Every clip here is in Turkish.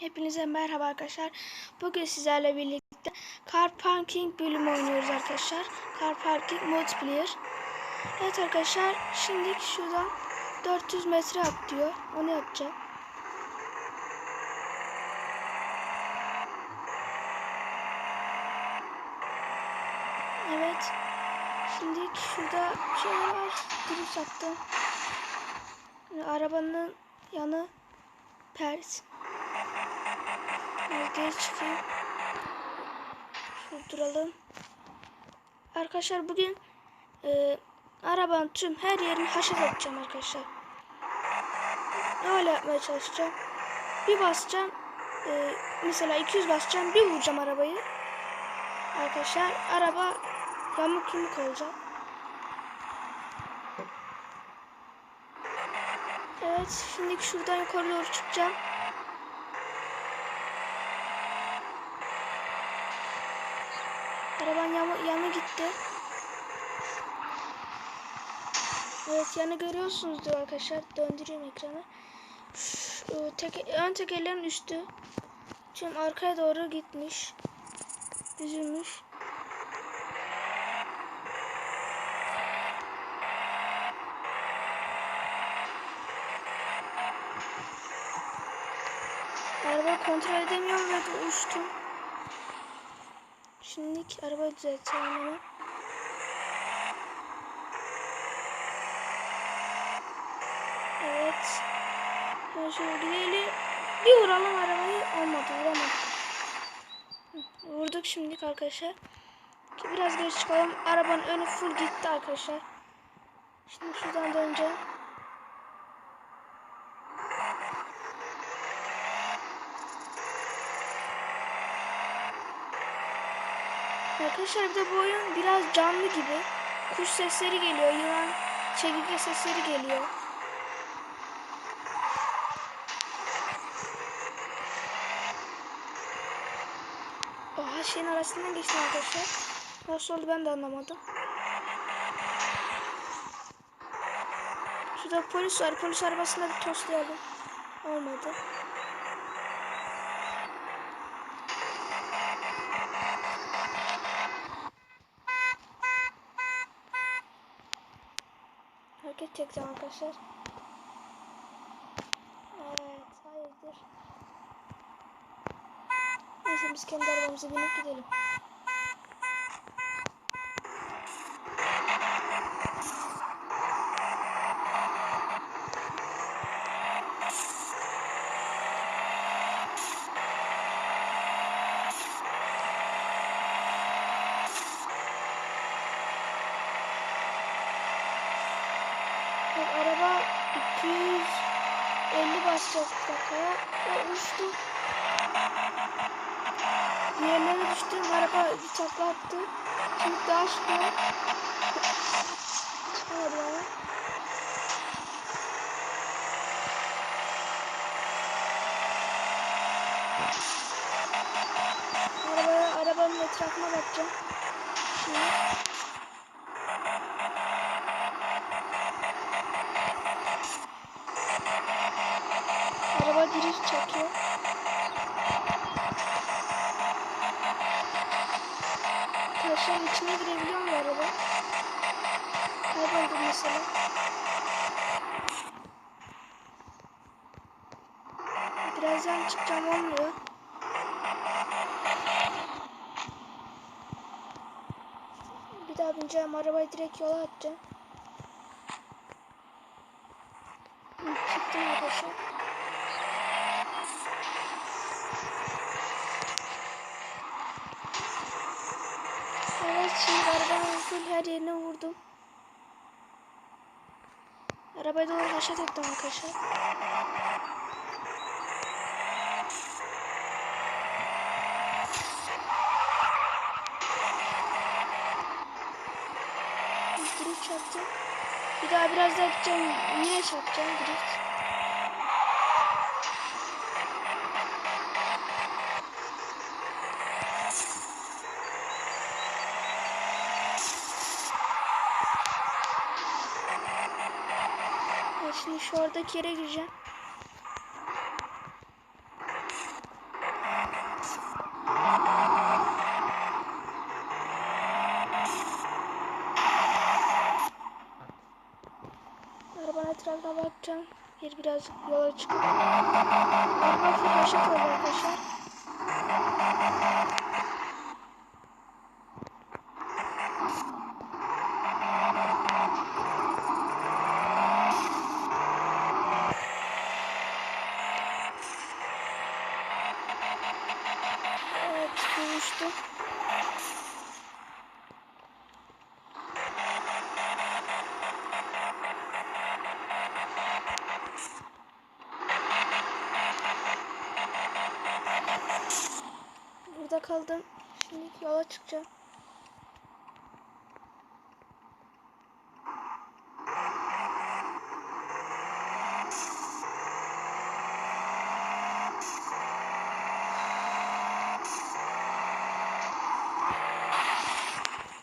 Hepinize merhaba arkadaşlar. Bugün sizlerle birlikte Car Parking bölümü oynuyoruz arkadaşlar. Car Parking Multiplayer. Evet arkadaşlar şimdi şuradan 400 metre at diyor. Onu yapacağım. Evet. Şimdi şurada bir şey var. Drift attım. Arabanın yanı pert. Geri çıkayım. Durduralım. Arkadaşlar bugün e, arabanın tüm her yerini haşet edeceğim arkadaşlar. Öyle yapmaya çalışacağım. Bir basacağım. e, mesela 200 basacağım. Bir vuracağım arabayı. Arkadaşlar araba yamuk yumuk olacak. Evet şimdi şuradan yukarı doğru çıkacağım. Arabanın yanı, yanı gitti. Evet yanı görüyorsunuzdur arkadaşlar. Döndüreyim ekranı. Şu, e, tek, ön tekerlerin üstü. Tüm arkaya doğru gitmiş. Üzülmüş. Araba kontrol edemiyorum ve uçtum. Şimdilik arabayı düzeltelim hemen. Evet. Ben şöyle. Bir vuralım arabayı. Olmadı vuramadık. Vurduk şimdilik arkadaşlar. Biraz geç çıkalım. Arabanın önü full gitti arkadaşlar. Şimdi şuradan döneceğim. Arkadaşlar bir de bu oyun biraz canlı gibi. Kuş sesleri geliyor, yılan, çekirge sesleri geliyor. Oha şeyin arasından geçtim arkadaşlar. Nasıl oldu ben de anlamadım. Şurada polis var. Polis arabasında bir toslayalım. Olmadı. Hareket çekeceğim arkadaşlar. Evet, hayırdır. Neyse biz kendi arabamıza binip gidelim. Bak araba 250 basacak dakikaya ve uçtu. Diğerlerine düştüm. Araba bir takla attı. Şimdi daha çıkıyor. Çıkmadı yani. Arabaya, arabanın etrafına bakacağım. Şimdi. Araba drift çekiyor. Taşın içine girebiliyor mu araba? Kayboldum mesela. Birazdan çıkacağım olmuyor. Bir daha bineceğim arabayı direkt yola atacağım. Hı, Çıktım arkadaşlar. Evet şimdi arabanın full her yerine vurdum. Arabaya doğru haşet ettim arkadaşlar. Drift çarptım. Bir daha biraz daha gideceğim. Yine çarpacağım drift. Şimdi şu oradaki yere gireceğim. Arabanın etrafına bakacağım. Bir birazcık yola çıkıp. Arabanın aşağı arkadaşlar. Kaldım. Şimdi yola çıkacağım.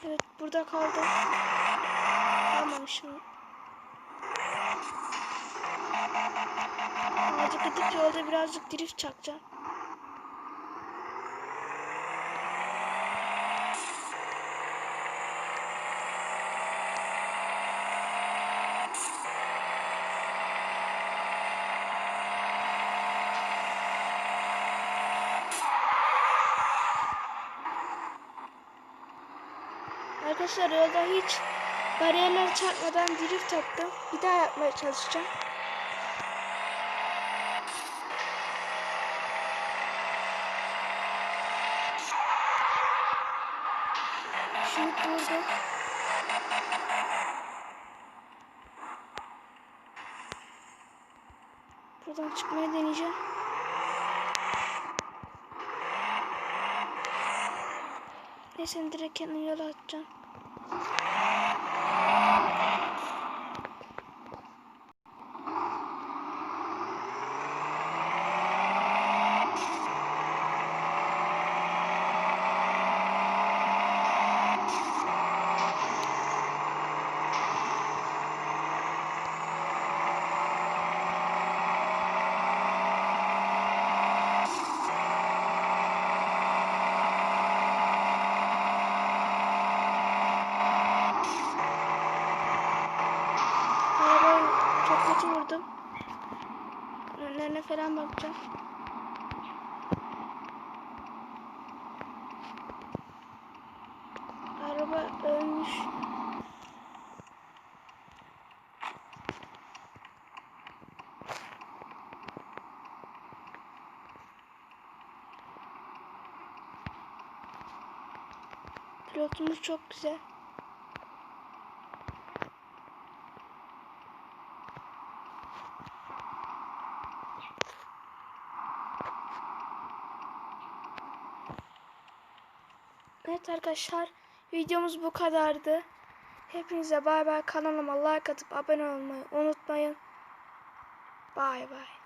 Evet burada kaldım. Kalmamışım. Azıcık gidip yolda birazcık drift çakacağım. Arkadaşlar yolda hiç bariyerler çarpmadan drift attım. Bir daha yapmaya çalışacağım. Şimdi durdum. Buradan çıkmaya deneyeceğim. Neyse direkt kendim yola atacağım. Arabayı çok kötü vurdum. Önlerine falan bakacağım. Araba ölmüş. Pilotumuz çok güzel. Evet arkadaşlar videomuz bu kadardı. Hepinize bay bay kanalıma like atıp abone olmayı unutmayın. Bay bay.